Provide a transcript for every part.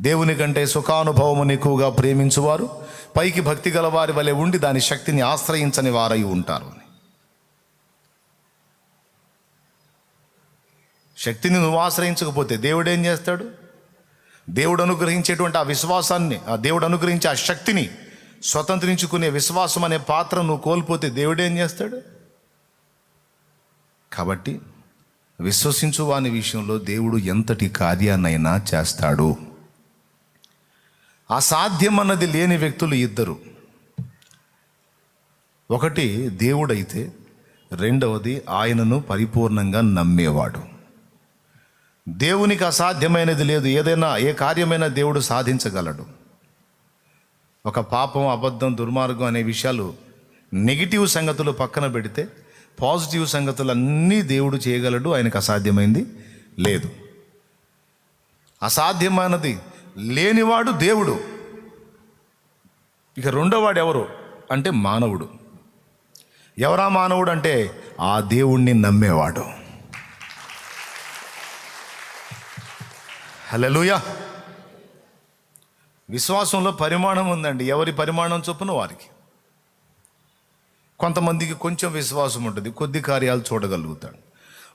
దేవుని కంటే సుఖానుభవమును ఎక్కువగా ప్రేమించువారు. పైకి భక్తి గల వారి వలె ఉండి దాని శక్తిని ఆశ్రయించని వారై ఉంటారు శక్తిని నువ్వు ఆశ్రయించకపోతే దేవుడు ఏం చేస్తాడు? దేవుడు అనుగ్రహించేటువంటి ఆ విశ్వాసాన్ని ఆ దేవుడు అనుగ్రహించే ఆ శక్తిని స్వతంత్రించుకునే విశ్వాసం అనే పాత్ర నువ్వు కోల్పోతే దేవుడు ఏం చేస్తాడు? కాబట్టి విశ్వసించు వాని విషయంలో దేవుడు ఎంతటి కార్యాన్నైనా చేస్తాడు. అసాధ్యం అన్నది లేని వ్యక్తులు ఇద్దరు. ఒకటి దేవుడైతే రెండవది ఆయనను పరిపూర్ణంగా నమ్మేవాడు. దేవునికి అసాధ్యమైనది లేదు ఏదైనా ఏ కార్యమైనా దేవుడు సాధించగలడు. ఒక పాపం అబద్ధం దుర్మార్గం అనే విషయాలు నెగిటివ్ సంగతులు పక్కన పెడితే పాజిటివ్ సంగతులు అన్నీ దేవుడు చేయగలడు ఆయనకు అసాధ్యమైంది లేదు. అసాధ్యమైనది లేనివాడు దేవుడు. ఇక రెండోవాడు ఎవరు? అంటే మానవుడు. ఎవరా మానవుడు అంటే? ఆ దేవుణ్ణి నమ్మేవాడు. హలోయ విశ్వాసంలో పరిమాణం ఉందండి. ఎవరి పరిమాణం చొప్పున? వారికి. కొంతమందికి కొంచెం విశ్వాసం ఉంటుంది. కొద్ది కార్యాలు చూడగలుగుతాడు.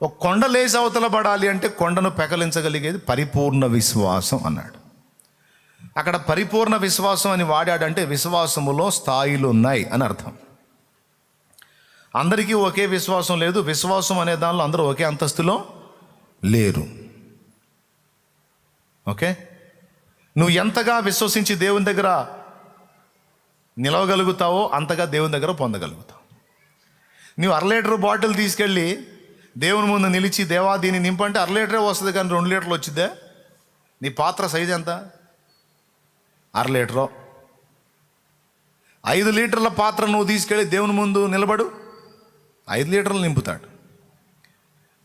ఒక కొండ లేచి అవతల పడాలి అంటే కొండను పెకలించగలిగేది పరిపూర్ణ విశ్వాసం అన్నాడు. అక్కడ పరిపూర్ణ విశ్వాసం అని వాడాడంటే విశ్వాసములో స్థాయిలు ఉన్నాయి అని అర్థం. అందరికీ ఒకే విశ్వాసం లేదు. విశ్వాసం అనే దానిలో అందరూ ఒకే అంతస్తులో లేరు. ఓకే? నువ్వు ఎంతగా విశ్వసించి దేవుని దగ్గర నిలవగలుగుతావో అంతగా దేవుని దగ్గర పొందగలుగుతావు. నువ్వు అర లీటర్ బాటిల్ తీసుకెళ్ళి దేవుని ముందు నిలిచి దేవా దీన్ని నింపంటే అర లీటరే వస్తుంది కానీ రెండు లీటర్లు వచ్చిద్దా? నీ పాత్ర సైజ్ ఎంత? అర లీటరు. ఐదు లీటర్ల పాత్ర నువ్వు తీసుకెళ్ళి దేవుని ముందు నిలబడు. ఐదు లీటర్లు నింపుతాడు.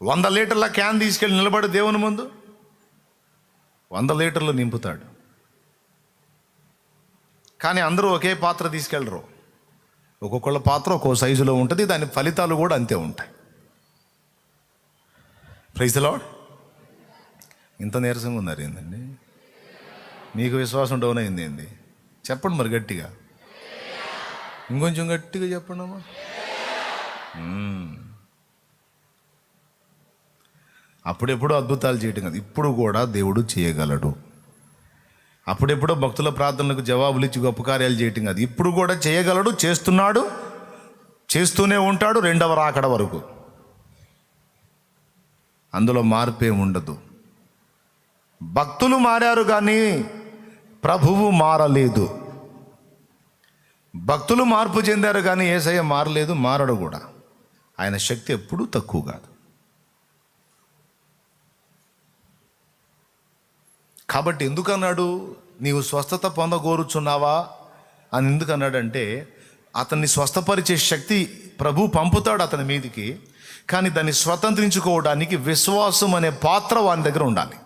వంద లీటర్ల క్యాన్ తీసుకెళ్ళి నిలబడు దేవుని ముందు. వంద లీటర్లు నింపుతాడు. కానీ అందరూ ఒకే పాత్ర తీసుకెళ్ళరు. ఒక్కొక్కళ్ళ పాత్ర ఒక్కో సైజులో ఉంటుంది దాని ఫలితాలు కూడా అంతే ఉంటాయి. ప్రైజ్లో ఇంత నీరసంగా ఉన్నారు ఏందండి? మీకు విశ్వాసం డౌన్ అయింది ఏంది? చెప్పండి మరి గట్టిగా. ఇంకొంచెం గట్టిగా చెప్పండి అమ్మా. అప్పుడెప్పుడు అద్భుతాలు చేయటం కాదు. ఇప్పుడు కూడా దేవుడు చేయగలడు. అప్పుడెప్పుడో భక్తుల ప్రార్థనలకు జవాబులు ఇచ్చి గొప్ప కార్యాలు చేయటం కాదు. ఇప్పుడు కూడా చేయగలడు చేస్తున్నాడు చేస్తూనే ఉంటాడు రెండవ రాకడ వరకు. అందులో మార్పే ఉండదు భక్తులు మారారు కానీ ప్రభువు మారలేదు. భక్తులు మార్పు చెందారు కానీ ఏసయ్య మారలేదు మారడు కూడా. ఆయన శక్తి ఎప్పుడూ తక్కువ కాదు. కాబట్టి ఎందుకన్నాడు? నీవు స్వస్థత పొందగోరుచున్నావా? అని ఎందుకన్నాడంటే అతన్ని స్వస్థపరిచే శక్తి ప్రభు పంపుతాడు అతని మీదికి కానీ దాన్ని స్వతంత్రించుకోవడానికి విశ్వాసం అనే పాత్ర వాని దగ్గర ఉండాలి.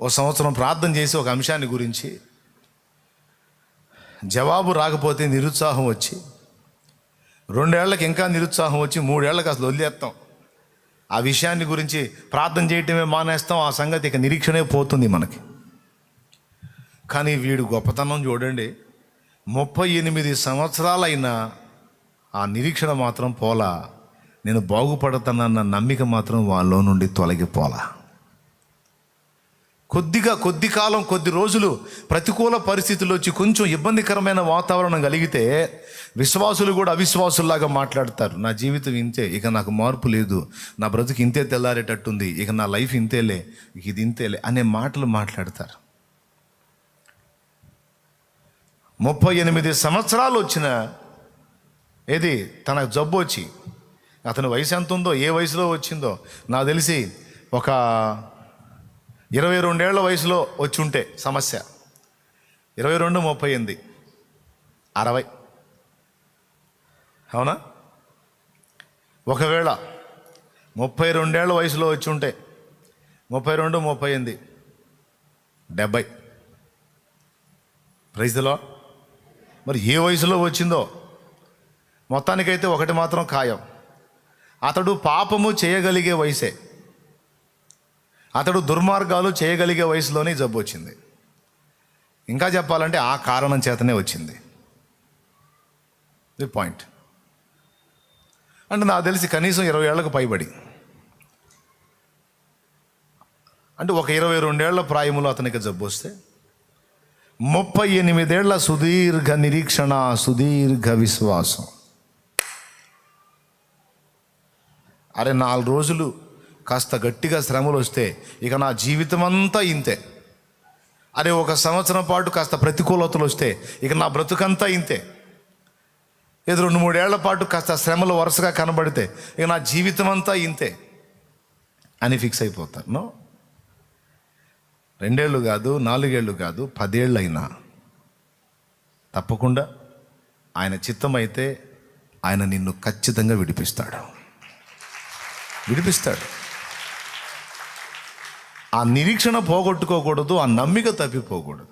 ఓ సంవత్సరం ప్రార్థన చేసి ఒక అంశాన్ని గురించి. జవాబు రాకపోతే నిరుత్సాహం వచ్చి రెండేళ్ళకు ఇంకా నిరుత్సాహం వచ్చి మూడేళ్ళకు అసలు వదిలేస్తాం. ఆ విషయాన్ని గురించి ప్రార్థన చేయటమే మానేస్తాం ఆ సంగతి ఇక నిరీక్షణే పోతుంది మనకి. కానీ వీడు గొప్పతనం చూడండి ముప్పై ఎనిమిది సంవత్సరాలైన ఆ నిరీక్షణ మాత్రం పోలా నేను బాగుపడతానన్న నమ్మిక మాత్రం వాళ్ళలో నుండి తొలగిపోలా. కొద్దిగా కొద్ది కాలం కొద్ది రోజులు ప్రతికూల పరిస్థితులు వచ్చి కొంచెం ఇబ్బందికరమైన వాతావరణం కలిగితే విశ్వాసులు కూడా అవిశ్వాసుల్లాగా మాట్లాడతారు. నా జీవితం ఇంతే ఇక నాకు మార్పు లేదు. నా బ్రతుకు ఇంతే తెల్లారేటట్టుంది. ఇక నా లైఫ్ ఇంతేలే ఇది ఇంతేలే అనే మాటలు మాట్లాడతారు. ముప్పై ఎనిమిది సంవత్సరాలు వచ్చిన ఏది? తన జబ్బు వచ్చి. అతని వయసు ఎంత ఉందో ఏ వయసులో వచ్చిందో నాకు తెలిసి ఒక ఇరవై రెండేళ్ళ వయసులో వచ్చి ఉంటే సమస్య. ఇరవై రెండు ముప్పై ఎనిమిది. అరవై. అవునా? ఒకవేళ ముప్పై రెండేళ్ళ వయసులో వచ్చి ఉంటే ముప్పై రెండు ముప్పై ఎనిమిది. డెబ్బై. ప్రైజ్లో మరి ఏ వయసులో వచ్చిందో? మొత్తానికైతే ఒకటి మాత్రం ఖాయం. అతడు పాపము చేయగలిగే వయసే. అతడు దుర్మార్గాలు చేయగలిగే వయసులోనే జబ్బు వచ్చింది. ఇంకా చెప్పాలంటే ఆ కారణం చేతనే వచ్చింది. ది పాయింట్ అంటే నాకు తెలిసి కనీసం ఇరవై ఏళ్ళకు పైబడి. అంటే ఒక ఇరవై రెండేళ్ళ ప్రాయములో అతనికి జబ్బు వస్తే ముప్పై ఎనిమిదేళ్ళ సుదీర్ఘ నిరీక్షణ సుదీర్ఘ విశ్వాసం. అరే నాలుగు రోజులు కాస్త గట్టిగా శ్రమలు వస్తే ఇక నా జీవితం అంతా ఇంతే. అరే ఒక సంవత్సరం పాటు కాస్త ప్రతికూలతలు వస్తే ఇక నా బ్రతుకంతా ఇంతే. ఏదో రెండు మూడేళ్ళ పాటు కాస్త శ్రమలు వరుసగా కనబడితే ఇక నా జీవితం అంతా ఇంతే. అని ఫిక్స్ అయిపోతాను రెండేళ్ళు కాదు నాలుగేళ్ళు కాదు పదేళ్ళు అయినా తప్పకుండా ఆయన చిత్తమైతే ఆయన నిన్ను ఖచ్చితంగా విడిపిస్తాడు. విడిపిస్తాడు. ఆ నిరీక్షణ పోగొట్టుకోకూడదు ఆ నమ్మిక తప్పిపోకూడదు.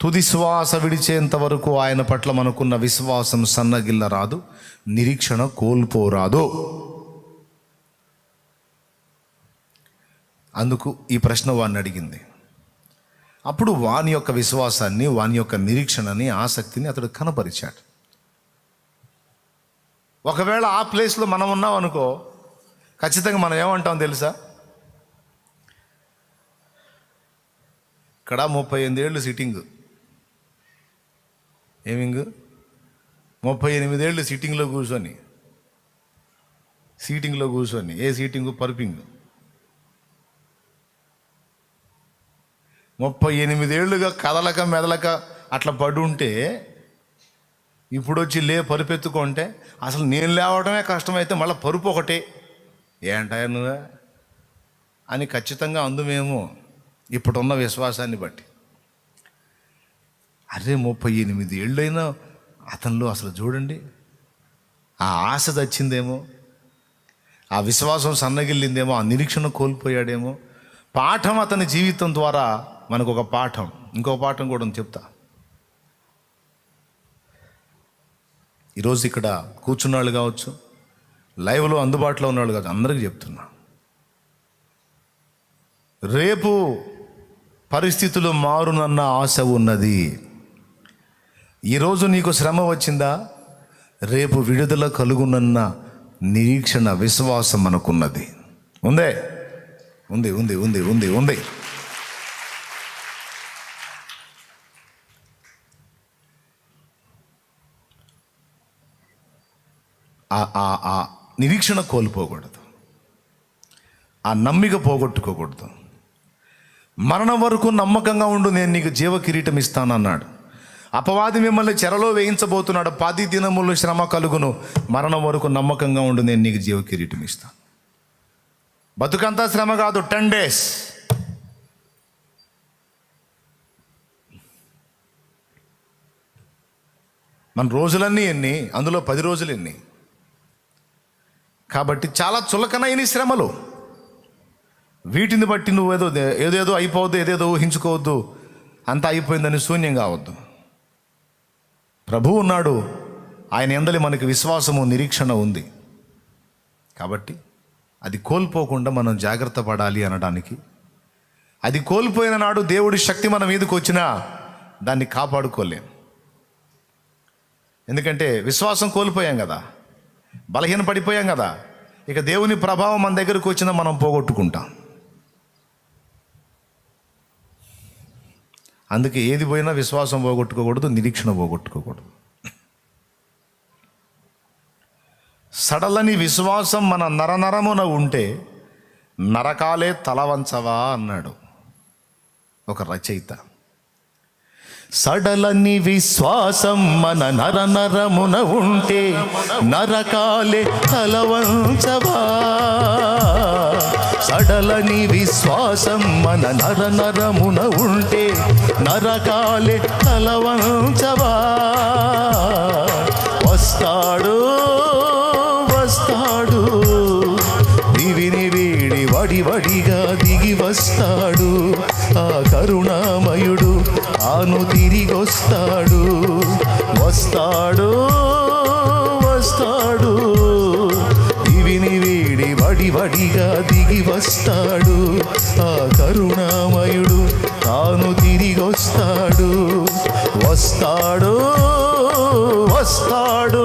తుది శ్వాస విడిచేంత వరకు ఆయన పట్ల మనకున్న విశ్వాసం సన్నగిల్ల రాదు నిరీక్షణ కోల్పోరాదు. అందుకు ఈ ప్రశ్న వాడిని అడిగింది. అప్పుడు వాని యొక్క విశ్వాసాన్ని వాని యొక్క నిరీక్షణని ఆసక్తిని అతడు కనపరిచాడు. ఒకవేళ ఆ ప్లేస్లో మనం ఉన్నాం అనుకో ఖచ్చితంగా మనం ఏమంటాం తెలుసా? ఇక్కడ ముప్పై ఎనిమిదేళ్ళు సిట్టింగ్ ఏమింగ్? ముప్పై ఎనిమిదేళ్ళు సిట్టింగ్లో కూర్చొని సీటింగ్లో కూర్చొని ఏ సీటింగు పర్పింగ్. ముప్పై ఎనిమిదేళ్ళుగా కదలక మెదలక అట్లా పడి ఉంటే ఇప్పుడు వచ్చి లే పరుపెత్తుకుంటే అసలు నేను లేవడమే కష్టమైతే మళ్ళీ పరుపు ఒకటే. ఏంటాయ నువ్వు? అని ఖచ్చితంగా అందుమేమో ఇప్పుడున్న విశ్వాసాన్ని బట్టి. అరే ముప్పై ఎనిమిది ఏళ్ళైనా అతనిలో అసలు చూడండి ఆ ఆశ చచ్చిందేమో ఆ విశ్వాసం సన్నగిల్లిందేమో ఆ నిరీక్షణ కోల్పోయాడేమో. పాఠం అతని జీవితం ద్వారా మనకు ఒక పాఠం ఇంకో పాఠం కూడా ఉంది చెప్తా. ఈరోజు ఇక్కడ కూర్చున్నాళ్ళు కావచ్చు లైవ్లో అందుబాటులో ఉన్నవాళ్ళు కాదు అందరికీ చెప్తున్నా. రేపు పరిస్థితులు మారునన్న ఆశ ఉన్నది. ఈరోజు నీకు శ్రమ వచ్చిందా? రేపు విడుదల కలుగునన్న నిరీక్షణ విశ్వాసం మనకున్నది. ఉందే? ఉంది ఉంది ఉంది ఉంది ఉంది. ఆ- ఆ ఆ నిరీక్షణ కోల్పోకూడదు. ఆ నమ్మిక పోగొట్టుకోకూడదు. మరణం వరకు నమ్మకంగా ఉండు నేను నీకు జీవ కిరీటం ఇస్తానన్నాడు. అపవాది మిమ్మల్ని చెరలో వేయించబోతున్నాడు. పది దినములు శ్రమ కలుగును. మరణం వరకు నమ్మకంగా ఉండు నేను నీకు జీవ కిరీటం ఇస్తాను బతుకంతా శ్రమ కాదు టెన్ డేస్. మన రోజులన్నీ ఎన్ని? అందులో పది రోజులు ఎన్ని? కాబట్టి చాలా చులకనైన శ్రమలు. వీటిని బట్టి నువ్వు ఏదో ఏదేదో అయిపోవద్దు ఏదేదో ఊహించుకోవద్దు. అంతా అయిపోయిందని శూన్యం కావద్దు. ప్రభు ఉన్నాడు. ఆయన ఎందలి మనకి విశ్వాసము నిరీక్షణ ఉంది. కాబట్టి అది కోల్పోకుండా మనం జాగ్రత్త పడాలి అనడానికి. అది కోల్పోయిన నాడు దేవుడి శక్తి మన మీదకి వచ్చినా దాన్ని కాపాడుకోలేం. ఎందుకంటే విశ్వాసం కోల్పోయాం కదా. బలహీన పడిపోయాం కదా. ఇక దేవుని ప్రభావం మన దగ్గరకు వచ్చినా మనం పోగొట్టుకుంటాం. అందుకే ఏది పోయినా విశ్వాసం పోగొట్టుకోకూడదు నిరీక్షణ పోగొట్టుకోకూడదు. సడలని విశ్వాసం మన నరనరమున ఉంటే నరకాలే తలవంచవా అన్నాడు ఒక రచయిత. సడలని విశ్వాసం మన నర నరమున ఉంటే నరకాలే తలవంచవా? సడలని విశ్వాసం మన నర నరమున ఉంటే నరకాలే తలవంచవా? వస్తాడు వస్తాడు దివిని వీడి వడి వడిగా దిగి వస్తాడు. ఆ కరుణామయుడు ఆనుతి వస్తాడు వస్తాడు వస్తాడు. వడివడిగా దిగి వస్తాడు. ఆ కరుణామయుడు తాను తిరిగి వస్తాడు. వస్తాడు వస్తాడు.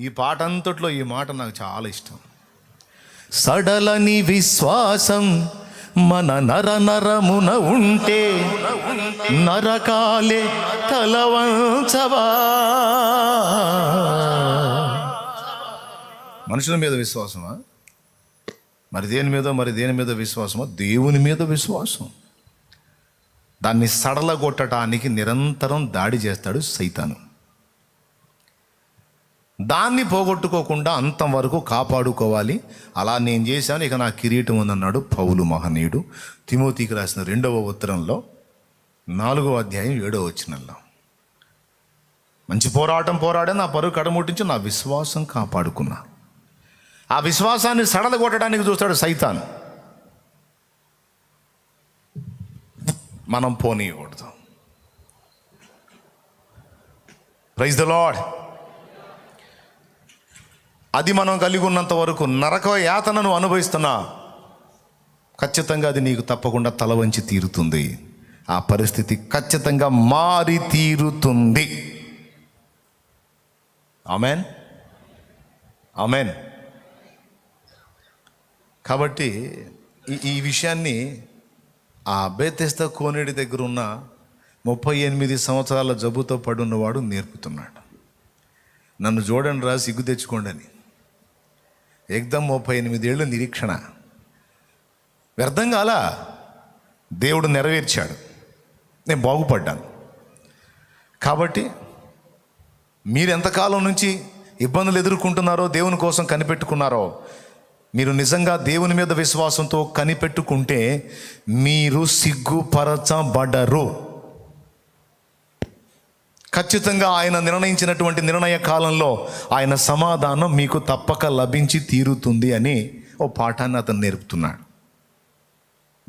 ఈ పాట అంతట్లో ఈ మాట నాకు చాలా ఇష్టం. సడలని విశ్వాసం మన నర నరమున ఉంటే నరకాలే తలవంచవా. మనుషుల మీద విశ్వాసమా? మరి దేని మీద మరి దేని మీద విశ్వాసమా? దేవుని మీద విశ్వాసం. దాన్ని సడలగొట్టడానికి నిరంతరం దాడి చేస్తాడు సైతాను. దాన్ని పోగొట్టుకోకుండా అంతం వరకు కాపాడుకోవాలి. అలా నేను చేశాను. ఇక నా కిరీటం ఉందన్నాడు పౌలు మహనీయుడు. తిమోతికి రాసిన రెండవ ఉత్తరంలో నాలుగవ అధ్యాయం ఏడవ వచ్చినల్లో మంచి పోరాటం పోరాడే నా పరుగు కడముట్టించి నా విశ్వాసం కాపాడుకున్నా. ఆ విశ్వాసాన్ని సడలగొట్టడానికి చూస్తాడు సైతాన్. మనం పోనీయకూడదు. ప్రైజ్ ద లాడ్ అది మనం కలిగి ఉన్నంత వరకు నరక యాతనను అనుభవిస్తున్నా ఖచ్చితంగా అది నీకు తప్పకుండా తల వంచి తీరుతుంది. ఆ పరిస్థితి ఖచ్చితంగా మారి తీరుతుంది. ఆమెన్? ఆమెన్. కాబట్టి ఈ ఈ విషయాన్ని ఆ బేతెస్త కోనేటి దగ్గర ఉన్న ముప్పై ఎనిమిది సంవత్సరాల జబ్బుతో పడున్నవాడు నేర్పుతున్నాడు. నన్ను చూడండి రా సిగ్గు తెచ్చుకోండి అని. ఎగ్దం ముప్పై ఎనిమిదేళ్ళు నిరీక్షణ. వ్యర్థం కాల దేవుడు నెరవేర్చాడు. నేను బాగుపడ్డాను. కాబట్టి మీరు ఎంతకాలం నుంచి ఇబ్బందులు ఎదుర్కొంటున్నారో దేవుని కోసం కనిపెట్టుకున్నారో మీరు నిజంగా దేవుని మీద విశ్వాసంతో కనిపెట్టుకుంటే మీరు సిగ్గుపరచబడరు. ఖచ్చితంగా ఆయన నిర్ణయించినటువంటి నిర్ణయ కాలంలో ఆయన సమాధానం మీకు తప్పక లభించి తీరుతుంది అని ఓ పాఠాన్ని అతను నేర్పుతున్నాడు.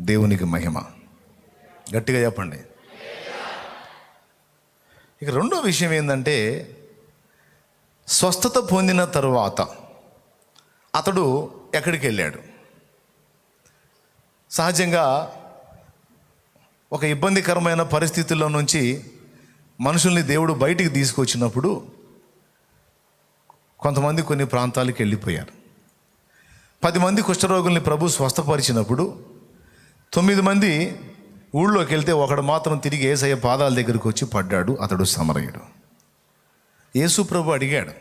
దేవునికి మహిమ. గట్టిగా చెప్పండి. ఇక రెండో విషయం ఏంటంటే స్వస్థత పొందిన తరువాత అతడు ఎక్కడికి వెళ్ళాడు? సహజంగా ఒక ఇబ్బందికరమైన పరిస్థితుల్లో నుంచి మనుషుల్ని దేవుడు బయటికి తీసుకొచ్చినప్పుడు కొంతమంది కొన్ని ప్రాంతాలకు వెళ్ళిపోయారు. పది మంది కుష్ఠరోగుల్ని ప్రభు స్వస్థపరిచినప్పుడు తొమ్మిది మంది ఊళ్ళోకి వెళ్తే ఒకడు మాత్రం తిరిగి ఏసయ్య పాదాల దగ్గరికి వచ్చి పడ్డాడు అతడు సమరయుడు. యేసు ప్రభు అడిగాడు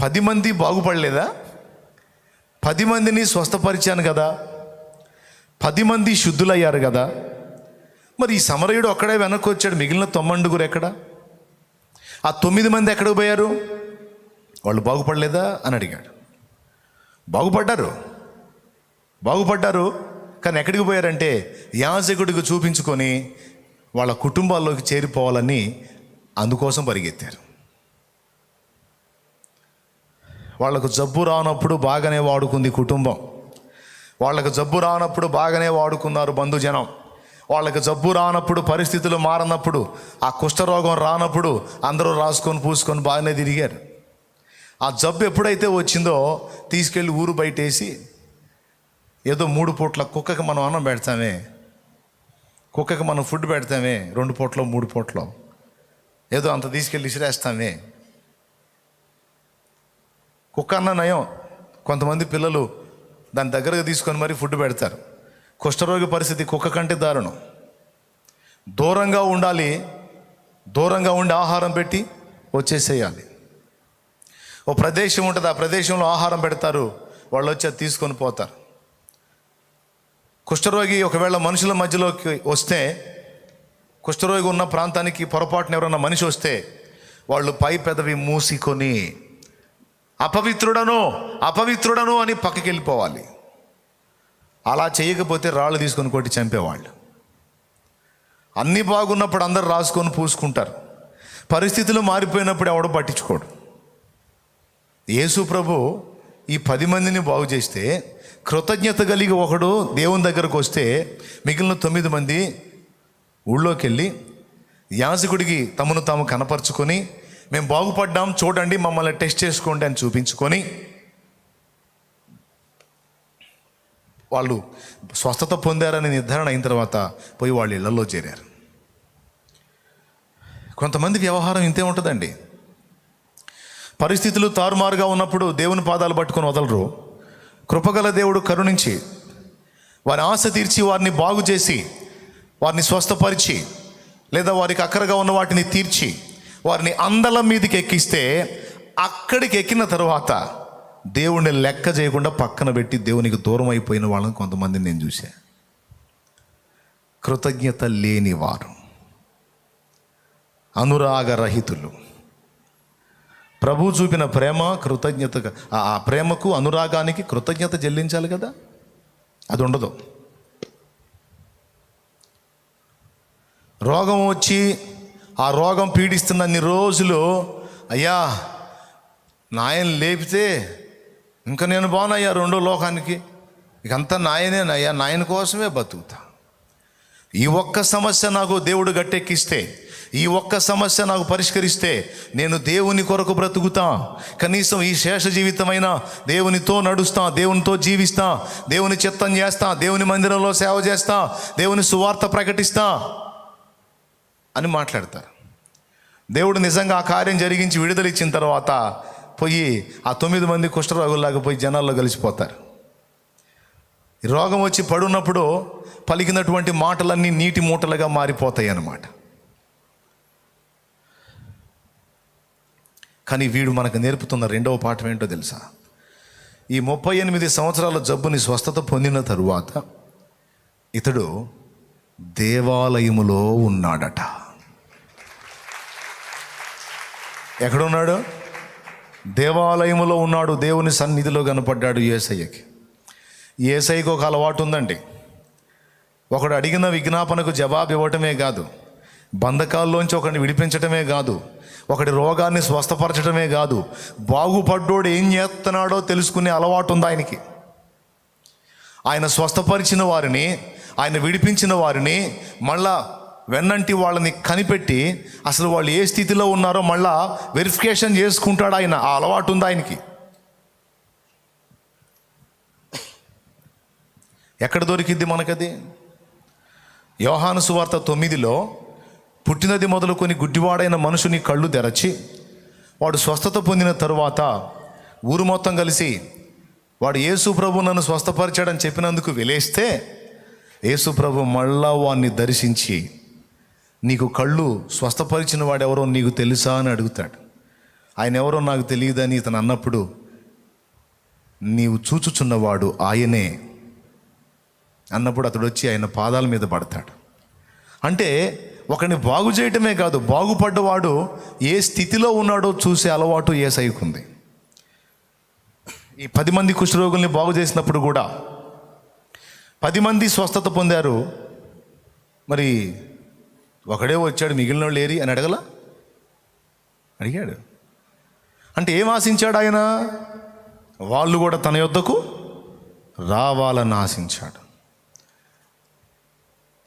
పది మంది బాగుపడలేదా? పది మందిని స్వస్థపరిచాను కదా. పది మంది శుద్ధులయ్యారు కదా. మరి ఈ సమరయుడు ఒక్కడే వెనక్కి వచ్చాడు మిగిలిన తొమ్మండుగురు ఎక్కడ? ఆ తొమ్మిది మంది ఎక్కడికి పోయారు? వాళ్ళు బాగుపడలేదా అని అడిగాడు. బాగుపడ్డారు. బాగుపడ్డారు కానీ ఎక్కడికి పోయారంటే యాజకుడికి చూపించుకొని వాళ్ళ కుటుంబాల్లోకి చేరిపోవాలని అందుకోసం పరిగెత్తారు. వాళ్ళకు జబ్బు రానప్పుడు బాగానే వాడుకుంది కుటుంబం. వాళ్ళకు జబ్బు రానప్పుడు బాగానే వాడుకున్నారు బంధుజనం. వాళ్ళకి జబ్బు రానప్పుడు పరిస్థితులు మారనప్పుడు ఆ కుష్ఠరోగం రానప్పుడు అందరూ రాసుకొని పూసుకొని బాగానే తిరిగారు. ఆ జబ్బు ఎప్పుడైతే వచ్చిందో తీసుకెళ్ళి ఊరు బయటేసి ఏదో మూడు పూట్ల కుక్కకి మనం అన్నం పెడతామే కుక్కకి మనం ఫుడ్ పెడతామే రెండు పూట్లో మూడు పూట్లో. ఏదో అంత తీసుకెళ్ళి విసిరేస్తామే. కుక్క అన్న నయం. కొంతమంది పిల్లలు దాని దగ్గరగా తీసుకొని మరీ ఫుడ్ పెడతారు. కుష్ఠరోగి పరిస్థితి కుక్క కంటే దారుణం. దూరంగా ఉండాలి దూరంగా ఉండి ఆహారం పెట్టి వచ్చేసేయాలి. ఓ ప్రదేశం ఉంటుంది ఆ ప్రదేశంలో ఆహారం పెడతారు వాళ్ళు వచ్చి అది తీసుకొని పోతారు. కుష్ఠరోగి ఒకవేళ మనుషుల మధ్యలోకి వస్తే కుష్ఠరోగి ఉన్న ప్రాంతానికి పొరపాటున ఎవరన్నా మనిషి వస్తే వాళ్ళు పై పెదవి మూసికొని అపవిత్రుడను అపవిత్రుడను అని పక్కకి వెళ్ళిపోవాలి అలా చేయకపోతే రాళ్ళు తీసుకొని కొట్టి చంపేవాళ్ళు. అన్నీ బాగున్నప్పుడు అందరు రాసుకొని పూసుకుంటారు. పరిస్థితులు మారిపోయినప్పుడు ఎవడో పట్టించుకోడు. యేసు ప్రభు ఈ పది మందిని బాగు చేస్తే కృతజ్ఞత కలిగి ఒకడు దేవుని దగ్గరకు వస్తే మిగిలిన తొమ్మిది మంది ఊళ్ళోకి వెళ్ళి యాజకుడికి తమను తాము కనపరుచుకొని మేము బాగుపడ్డాం చూడండి మమ్మల్ని టెస్ట్ చేసుకోండి అని చూపించుకొని వాళ్ళు స్వస్థత పొందారని నిర్ధారణ అయిన తర్వాత పోయి వాళ్ళ ఇళ్ళలో చేరారు. కొంతమంది వ్యవహారం ఇంతే ఉంటుందండి. పరిస్థితులు తారుమారుగా ఉన్నప్పుడు దేవుని పాదాలు పట్టుకొని వదలరు. కృపగల దేవుడు కరుణించి వారి ఆశ తీర్చి వారిని బాగు చేసి వారిని స్వస్థపరిచి లేదా వారికి అక్కరగా ఉన్న వాటిని తీర్చి వారిని అందలం మీదకి ఎక్కిస్తే అక్కడికి ఎక్కిన తర్వాత దేవుణ్ణి లెక్క చేయకుండా పక్కన పెట్టి దేవునికి దూరం అయిపోయిన వాళ్ళని కొంతమందిని నేను చూశా. కృతజ్ఞత లేని వారు. అనురాగరహితులు ప్రభు చూపిన ప్రేమ కృతజ్ఞత ఆ ప్రేమకు అనురాగానికి కృతజ్ఞత చెల్లించాలి కదా? అది ఉండదు. రోగం వచ్చి ఆ రోగం పీడిస్తున్న అన్ని రోజులు అయ్యా నాయన లేపితే ఇంకా నేను బాగున్నాయ్యా రెండో లోకానికి. ఇక ఇకంతా నాయనేనయ్యా నాయన కోసమే బతుకుతా. ఈ ఒక్క సమస్య నాకు దేవుడు గట్టెక్కిస్తే ఈ ఒక్క సమస్య నాకు పరిష్కరిస్తే నేను దేవుని కొరకు బ్రతుకుతా. కనీసం ఈ శేష జీవితమైన దేవునితో నడుస్తా దేవునితో జీవిస్తా దేవుని చిత్తం చేస్తా దేవుని మందిరంలో సేవ చేస్తా దేవుని సువార్త ప్రకటిస్తా అని మాట్లాడతారు. దేవుడు నిజంగా ఆ కార్యం జరిగించి విడుదల ఇచ్చిన తర్వాత పోయి ఆ తొమ్మిది మంది కుష్ఠరోగుల్లాగా పోయి జనాల్లో కలిసిపోతారు. రోగం వచ్చి పడున్నప్పుడు పలికినటువంటి మాటలన్నీ నీటి మూటలుగా మారిపోతాయి అన్నమాట కానీ వీడు మనకు నేర్పుతున్న రెండవ పాఠం ఏంటో తెలుసా? ఈ ముప్పై ఎనిమిది సంవత్సరాల జబ్బుని స్వస్థత పొందిన తరువాత ఇతడు దేవాలయములో ఉన్నాడట. ఎక్కడున్నాడు? దేవాలయంలో ఉన్నాడు దేవుని సన్నిధిలో కనపడ్డాడు ఏసయ్యకి. ఏసైకి ఒక అలవాటు ఉందండి. ఒకడు అడిగిన విజ్ఞాపనకు జవాబు ఇవ్వటమే కాదు బంధకాల్లోంచి ఒకడిని విడిపించటమే కాదు ఒకటి రోగాన్ని స్వస్థపరచటమే కాదు బాగుపడ్డోడు ఏం చేస్తున్నాడో తెలుసుకునే అలవాటు ఉంది ఆయనకి. ఆయన స్వస్థపరిచిన వారిని ఆయన విడిపించిన వారిని మళ్ళా వెన్నంటి వాళ్ళని కనిపెట్టి అసలు వాళ్ళు ఏ స్థితిలో ఉన్నారో మళ్ళా వెరిఫికేషన్ చేసుకుంటాడు ఆయన. ఆ అలవాటు ఉంది ఆయనకి. ఎక్కడ దొరికింది మనకది? యోహాను సువార్త తొమ్మిదిలో పుట్టినది మొదలుకొని గుడ్డివాడైన మనుషుని కళ్ళు తెరచి వాడు స్వస్థత పొందిన తరువాత ఊరు మొత్తం కలిసి వాడు యేసు ప్రభు నన్ను స్వస్థపరిచాడని చెప్పినందుకు వెలేస్తే యేసు ప్రభు మళ్ళా వాణ్ణి దర్శించి నీకు కళ్ళు స్వస్థపరిచిన వాడెవరో నీకు తెలుసా అని అడుగుతాడు. ఆయన ఎవరో నాకు తెలియదని ఇతను అన్నప్పుడు నీవు చూచుచున్నవాడు ఆయనే అన్నప్పుడు అతడు వచ్చి ఆయన పాదాల మీద పడతాడు. అంటే ఒకరిని బాగు చేయటమే కాదు బాగుపడ్డవాడు ఏ స్థితిలో ఉన్నాడో చూసే అలవాటు ఏ సైకుంది ఈ పది మంది కుష్ఠరోగుల్ని బాగు చేసినప్పుడు కూడా పది మంది స్వస్థత పొందారు. మరి ఒకడే వచ్చాడు మిగిలిన వాళ్ళు ఏరి అని అడగల? అడిగాడు. అంటే ఏం ఆశించాడు ఆయన? వాళ్ళు కూడా తన యొద్దకు రావాలని ఆశించాడు.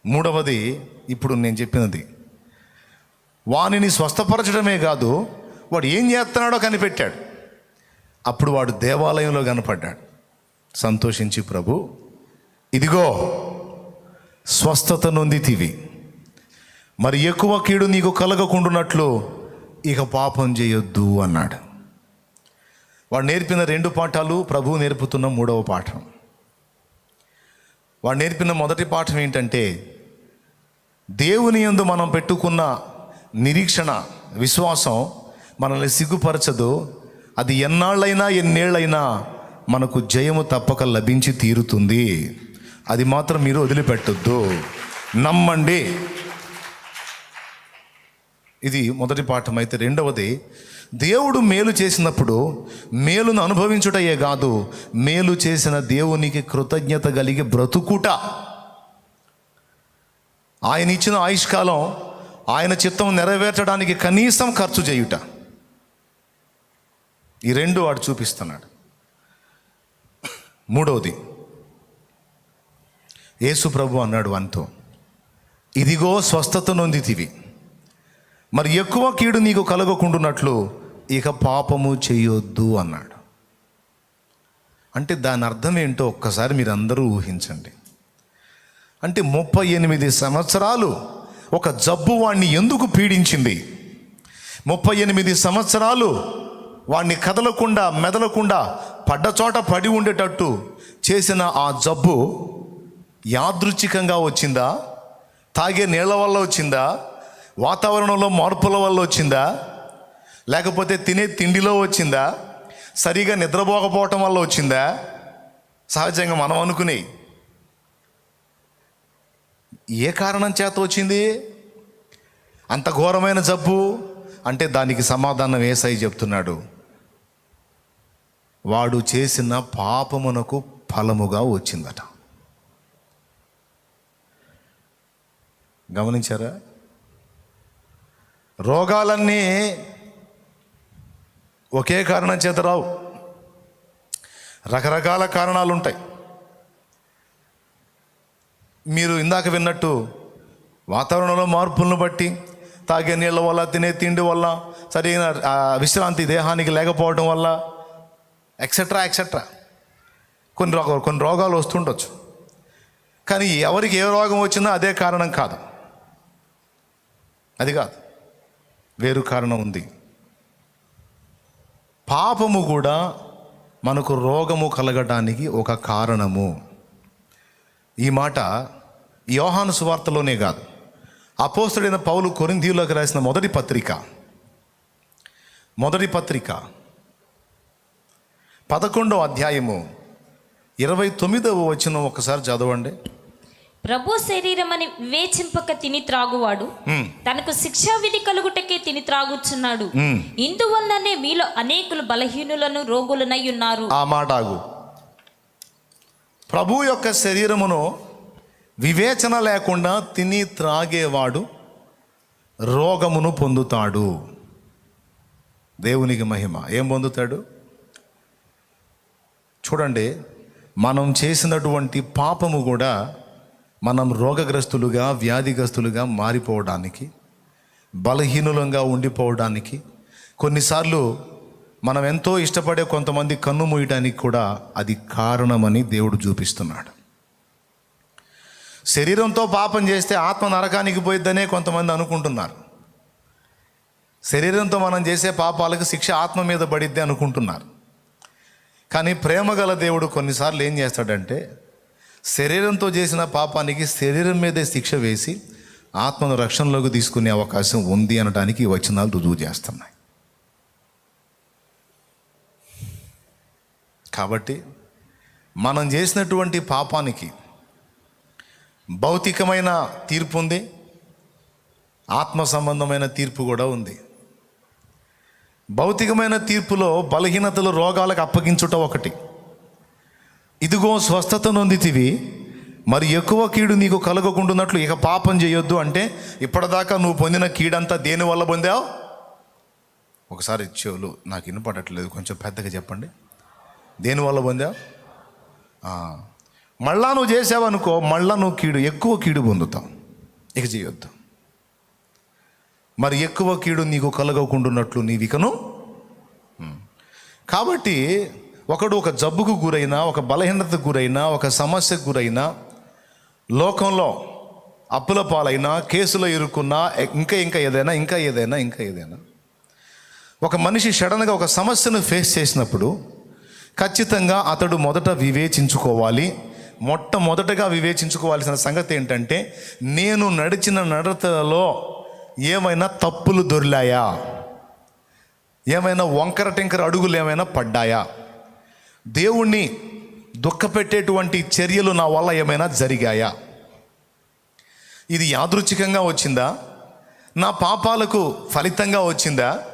మూడవది ఇప్పుడు నేను చెప్పినది. వానిని స్వస్థపరచడమే కాదు వాడు ఏం చేస్తున్నాడో కనిపెట్టాడు. అప్పుడు వాడు దేవాలయంలో కనపడ్డాడు. సంతోషించి ప్రభు. ఇదిగో స్వస్థత నొందితివి. మరి ఎక్కువ కీడు నీకు కలగకుండునట్లు ఇక పాపం చేయొద్దు అన్నాడు. వాడు నేర్పిన రెండు పాఠాలు ప్రభువు నేర్పుతున్న మూడవ పాఠం. వాడు నేర్పిన మొదటి పాఠం ఏంటంటే దేవుని యందు మనం పెట్టుకున్న నిరీక్షణ విశ్వాసం మనల్ని సిగ్గుపరచదు. అది ఎన్నాళ్ళైనా ఎన్నేళ్ళైనా మనకు జయము తప్పక లభించి తీరుతుంది. అది మాత్రం మీరు వదిలిపెట్టొద్దు. నమ్మండి. ఇది మొదటి పాఠం. అయితే రెండవది దేవుడు మేలు చేసినప్పుడు మేలును అనుభవించుటయే కాదు మేలు చేసిన దేవునికి కృతజ్ఞత కలిగి బ్రతుకుట. ఆయన ఇచ్చిన ఆయుష్కాలం ఆయన చిత్తం నెరవేర్చడానికి కనీసం ఖర్చు చేయుట. ఈ రెండు వాడు చూపిస్తున్నాడు. మూడవది యేసు ప్రభు అన్నాడు అంతో ఇదిగో స్వస్థత నొందితివి. మరి ఎక్కువ కీడు నీకు కలగకుండునట్లు ఇక పాపము చేయొద్దు అన్నాడు. అంటే దాని అర్థం ఏంటో ఒక్కసారి మీరు అందరూ ఊహించండి. అంటే ముప్పై ఎనిమిది సంవత్సరాలు ఒక జబ్బు వాణ్ణి ఎందుకు పీడించింది? ముప్పై ఎనిమిది సంవత్సరాలు వాణ్ణి కదలకుండా మెదలకుండా పడ్డచోట పడి ఉండేటట్టు చేసిన ఆ జబ్బు యాదృచ్ఛికంగా వచ్చిందా? తాగే నీళ్ళ వల్ల వచ్చిందా? వాతావరణంలో మార్పుల వల్ల వచ్చిందా? లేకపోతే తినే తిండిలో వచ్చిందా? సరిగా నిద్రపోకపోవటం వల్ల వచ్చిందా? సహజంగా మనం అనుకునే ఏ కారణం చేత వచ్చింది? అంత ఘోరమైన జబ్బు? అంటే దానికి సమాధానం ఏసై చెప్తున్నాడు. వాడు చేసిన పాపమునకు ఫలముగా వచ్చిందట. గమనించారా? రోగాలన్నీ ఒకే కారణం చేత రావు. రకరకాల కారణాలు ఉంటాయి మీరు ఇందాక విన్నట్టు వాతావరణంలో మార్పులను బట్టి తాగే నీళ్ళ వల్ల తినే తిండి వల్ల సరైన విశ్రాంతి దేహానికి లేకపోవడం వల్ల ఎక్సెట్రా ఎక్సెట్రా కొన్ని రోగాలు కొన్ని రోగాలు వస్తుండొచ్చు. కానీ ఎవరికి ఏ రోగం వచ్చినా అదే కారణం కాదు. అది కాదు. వేరు కారణం ఉంది. పాపము కూడా మనకు రోగము కలగడానికి ఒక కారణము. ఈ మాట యోహాను సువార్తలోనే కాదు. అపోస్తుడైన పౌలు కొరింధీలోకి రాసిన మొదటి పత్రిక. మొదటి పత్రిక. పదకొండవ అధ్యాయము. ఇరవై తొమ్మిదవ వచనం ఒకసారి చదవండి. ప్రభు శరీరమని వివేచింపక తిని త్రాగువాడు. మ్మ్. తనకు శిక్షా విధి కలుగుటకే తిని త్రాగుచున్నాడు. మ్మ్. ఇందువల్లనే మీలో అనేకులు బలహీనులను రోగులనై ఉన్నారు. ఆ మాట ఆగు. ప్రభు యొక్క శరీరమును వివేచన లేకుండా తిని త్రాగేవాడు రోగమును పొందుతాడు. దేవునికి మహిమ. ఏం పొందుతాడు? చూడండి మనం చేసినటువంటి పాపము కూడా మనం రోగగ్రస్తులుగా వ్యాధిగ్రస్తులుగా మారిపోవడానికి బలహీనులంగా ఉండిపోవడానికి కొన్నిసార్లు మనం ఎంతో ఇష్టపడే కొంతమంది కన్ను మూయటానికి కూడా అది కారణమని దేవుడు చూపిస్తున్నాడు. శరీరంతో పాపం చేస్తే ఆత్మ నరకానికి పోయిద్దనే కొంతమంది అనుకుంటున్నారు. శరీరంతో మనం చేసే పాపాలకు శిక్ష ఆత్మ మీద పడిద్ది అనుకుంటున్నారు. కానీ ప్రేమ గల దేవుడు కొన్నిసార్లు ఏం చేస్తాడంటే శరీరంతో చేసిన పాపానికి శరీరం మీదే శిక్ష వేసి ఆత్మను రక్షణలోకి తీసుకునే అవకాశం ఉంది అనడానికి వచనాలు రుజువు చేస్తున్నాయి. కాబట్టి మనం చేసినటువంటి పాపానికి భౌతికమైన తీర్పు ఉంది ఆత్మ సంబంధమైన తీర్పు కూడా ఉంది. భౌతికమైన తీర్పులో బలహీనతలు రోగాలకు అప్పగించుట ఒకటి. ఇదిగో స్వస్థత నొందితివి మరి ఎక్కువ కీడు నీకు కలగకుంటున్నట్లు ఇక పాపం చేయొద్దు అంటే ఇప్పటిదాకా నువ్వు పొందిన కీడంతా దేని వల్ల పొందావు? ఒకసారి చెవులు నాకు వినపడట్లేదు కొంచెం పెద్దగా చెప్పండి. దేని వల్ల పొందావు? మళ్ళా నువ్వు చేసావనుకో మళ్ళా నువ్వు కీడు ఎక్కువ కీడు పొందుతావు. ఇక చేయొద్దు. మరి ఎక్కువ కీడు నీకు కలగకుండున్నట్లు నీవికను? కాబట్టి ఒకడు ఒక జబ్బుకు గురైనా ఒక బలహీనతకు గురైనా ఒక సమస్యకు గురైనా లోకంలో అప్పుల పాలైనా కేసులో ఇరుక్కున్నా ఇంకా ఇంకా ఏదైనా ఇంకా ఏదైనా ఇంకా ఏదైనా. ఒక మనిషి సడన్గా ఒక సమస్యను ఫేస్ చేసినప్పుడు ఖచ్చితంగా అతడు మొదట వివేచించుకోవాలి. మొట్టమొదటగా వివేచించుకోవాల్సిన సంగతి ఏంటంటే నేను నడిచిన నడతలో ఏమైనా తప్పులు దొరిలాయా? ఏమైనా వంకర టింకర అడుగులు ఏమైనా పడ్డాయా? దేవుణ్ణి దుఃఖపెట్టేటువంటి చర్యలు నా వల్ల ఏమైనా జరిగాయా? ఇది యాదృచ్ఛికంగా వచ్చిందా? నా పాపాలకు ఫలితంగా వచ్చిందా?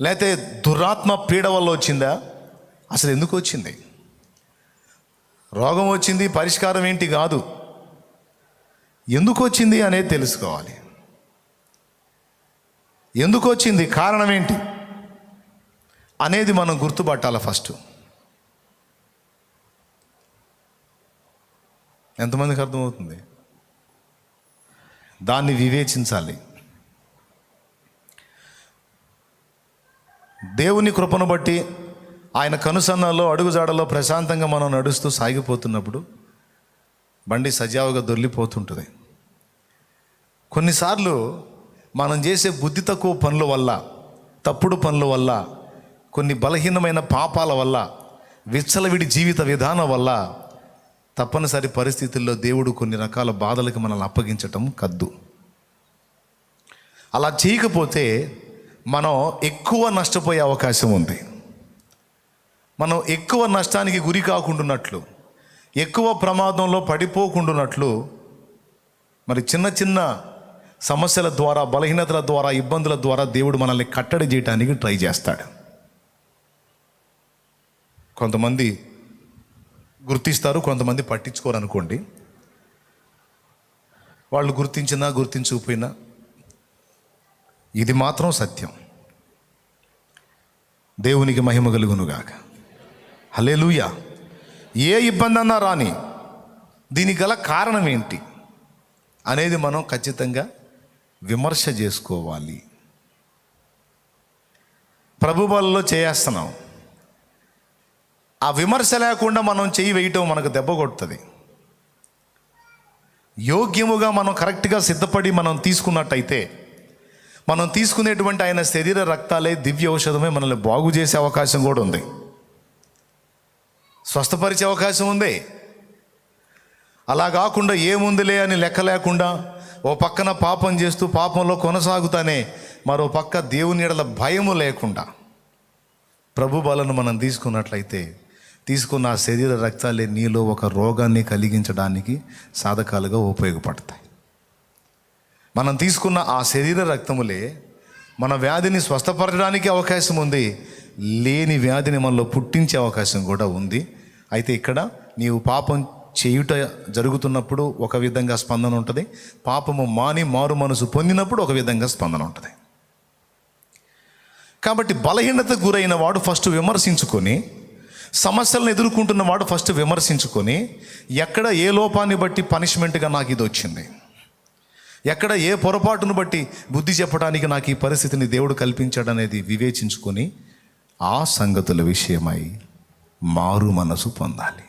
లేకపోతే దురాత్మ పీడ వల్ల వచ్చిందా? అసలు ఎందుకు వచ్చింది? రోగం వచ్చింది పరిష్కారం ఏంటి కాదు. ఎందుకు వచ్చింది అనేది తెలుసుకోవాలి. ఎందుకు వచ్చింది? కారణం ఏంటి? అనేది మనం గుర్తుపట్టాలి ఫస్ట్? ఎంతమందికి అర్థమవుతుంది? దాన్ని వివేచించాలి. దేవుని కృపను బట్టి ఆయన కనుసన్నలో అడుగుజాడలో ప్రశాంతంగా మనం నడుస్తూ సాగిపోతున్నప్పుడు బండి సజావుగా దొరికిపోతుంటుంది. కొన్నిసార్లు మనం చేసే బుద్ధి తక్కువ పనుల వల్ల తప్పుడు పనుల వల్ల కొన్ని బలహీనమైన పాపాల వల్ల విచ్చలవిడి జీవిత విధానం వల్ల తప్పనిసరి పరిస్థితుల్లో దేవుడు కొన్ని రకాల బాధలకు మనల్ని అప్పగించటం కద్దు. అలా చేయకపోతే మనం ఎక్కువ నష్టపోయే అవకాశం ఉంది. మనం ఎక్కువ నష్టానికి గురి కాకుండాన్నట్లు ఎక్కువ ప్రమాదంలో పడిపోకుండాన్నట్లు మరి చిన్న చిన్న సమస్యల ద్వారా బలహీనతల ద్వారా ఇబ్బందుల ద్వారా దేవుడు మనల్ని కట్టడి చేయడానికి ట్రై చేస్తాడు. కొంతమంది గుర్తిస్తారు కొంతమంది పట్టించుకోరు అనుకోండి వాళ్ళు గుర్తించినా గుర్తించకపోయినా ఇది మాత్రం సత్యం. దేవునికి మహిమ కలుగునుగాక. హలేలుయ ఏ ఇబ్బంది అన్నా రాని దీనికి గల కారణం ఏంటి అనేది మనం ఖచ్చితంగా విమర్శ చేసుకోవాలి. ప్రభు బలలో ఆ విమర్శ లేకుండా మనం చేయి వేయటం మనకు దెబ్బ కొడుతుంది. యోగ్యముగా మనం కరెక్ట్గా సిద్ధపడి మనం తీసుకున్నట్టయితే మనం తీసుకునేటువంటి ఆయన శరీర రక్తాలే దివ్య ఔషధమే మనల్ని బాగు చేసే అవకాశం కూడా ఉంది. స్వస్థపరిచే అవకాశం ఉంది. అలా కాకుండా ఏముందిలే అని లెక్క లేకుండా ఓ పక్కన పాపం చేస్తూ పాపంలో కొనసాగుతానే మరో పక్క దేవుని ఎడల భయము లేకుండా ప్రభు బలను మనం తీసుకున్నట్లయితే తీసుకున్న ఆ శరీర రక్తాలే నీలో ఒక రోగాన్ని కలిగించడానికి సాధకాలుగా ఉపయోగపడతాయి. మనం తీసుకున్న ఆ శరీర రక్తములే మన వ్యాధిని స్వస్థపరచడానికి అవకాశం ఉంది. లేని వ్యాధిని మనలో పుట్టించే అవకాశం కూడా ఉంది. అయితే ఇక్కడ నీవు పాపం చేయుట జరుగుతున్నప్పుడు ఒక విధంగా స్పందన ఉంటుంది. పాపము మాని మారు మనసు పొందినప్పుడు ఒక విధంగా స్పందన ఉంటుంది. కాబట్టి బలహీనత గురైన వాడు ఫస్ట్ విమర్శించుకొని సమస్యలను ఎదుర్కొంటున్న వాడు ఫస్ట్ విమర్శించుకొని ఎక్కడ ఏ లోపాన్ని బట్టి పనిష్మెంట్గా నాకు ఇది వచ్చింది? ఎక్కడ ఏ పొరపాటును బట్టి బుద్ధి చెప్పడానికి నాకు ఈ పరిస్థితిని దేవుడు కల్పించాడనేది వివేచించుకొని ఆ సంగతుల విషయమై మారు మనసు పొందాలి.